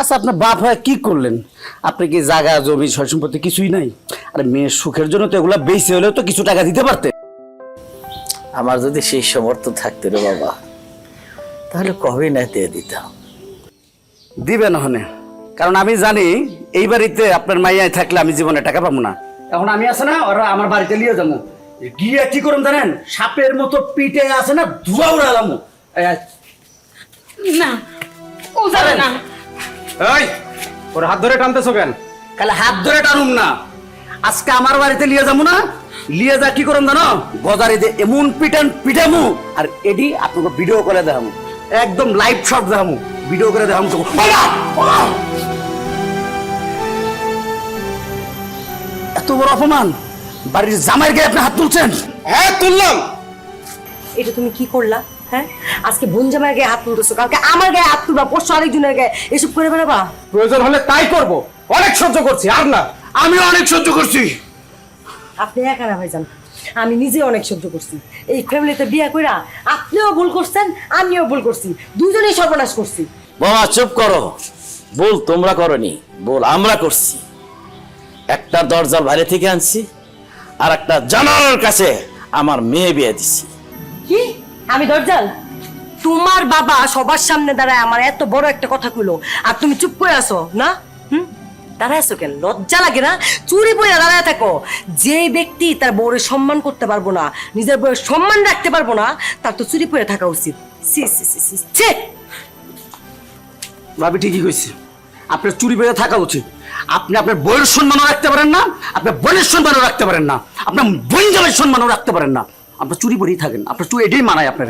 আচ্ছা আপনার বাপ হয় কি করলেন? আপনি কি জায়গা জমি সয় সম্পত্তি কিছুই নাই? আর মেয়ের সুখের জন্য তো এগুলা বেশি হলেও তো কিছু টাকা দিতে পারতে। আমার যদি সেই সমর্থ থাকতো রে বাবা তাহলে কবে না দিয়ে দিতাম? দিবেন হনে কারণ আমি জানি এই বাড়িতে আপনার মাইয়ায় থাকলে আমি জীবনে টাকা পাবো না। এখন আমি আছে না ওরা আমার বাড়িতে নিয়ে যাব। গিয়ে কি করুন জানেন সাপের মতো পিঠে আছে না ধুয়া উড়ালামো। না ও যাবে না। এই ওর হাত ধরে টানতেছো কেন? খালি হাত ধরে টানুম না। আজকে আমার বাড়িতে নিয়ে যাব না? নিয়ে যা কি করুন জানো? গজারে যে এমন পিটান পিটামু। আর এডি আপনাকে ভিডিও করে দেখামু। একদম লাইভ শট দেখামু। ভিডিও করে দেখামু তো! এত বড় অপমান। বাড়ির জামাইয়ের গায়ে আপনি হাত তুলছেন? হ্যাঁ তুললাম। এটা তুমি কি করলা? হ্যাঁ? আজকে বোন জামাইয়ের গায়ে হাত তুলতেছো কালকে আমার গায়ে হাত তুলবা পরশু আরেকজনের গায়ে। এসব করে বেড়াবা? প্রয়োজন হলে তাই করব। অনেক সহ্য করছি আর না। আমি অনেক সহ্য করছি। আপনি একা না ভাইজান আমি নিজে অনেক সহ্য করছি। এই ফ্যামিলিতে বিয়ে কইরা আপনিও ভুল করছেন আমিও ভুল করছি। দুজনেই সর্বনাশ করছি। বাবা চুপ করো। বল তোমরা করনি বল আমরা করছি। একটা দরজার বাইরে থেকে আনছি আর একটা জানালার কাছে আমার মেয়ে বিয়ে দিছি। কি? আমি দরজাল। তোমার বাবা সবার সামনে দাঁড়ায় আমার এত বড় একটা কথা কইলো। আর তুমি চুপ করে আছো, না? হুম? দাঁড়ায় আছো কেন? লজ্জা লাগে না? চুরি পড়ে দাঁড়ায় থাকো। যে ব্যক্তি তার বউরের সম্মান করতে পারব না, নিজের বউয়ের সম্মান রাখতে পারব না, তার তো চুরি পড়ে থাকা উচিত। সি সি সি সি ছি! ভাবি ঠিকই কইছে। আপনার চুরি বেঁধে থাকা উচিত। আপনি আপনার বইয়ের সম্মানও রাখতে পারেন না, আপনার বোনের সম্মানও রাখতে পারেন না, আপনার বোন জামের সম্মানও রাখতে পারেন না। আপনার চুরি পরেই থাকেন। আপনার চুরি এটাই মানায় আপনার।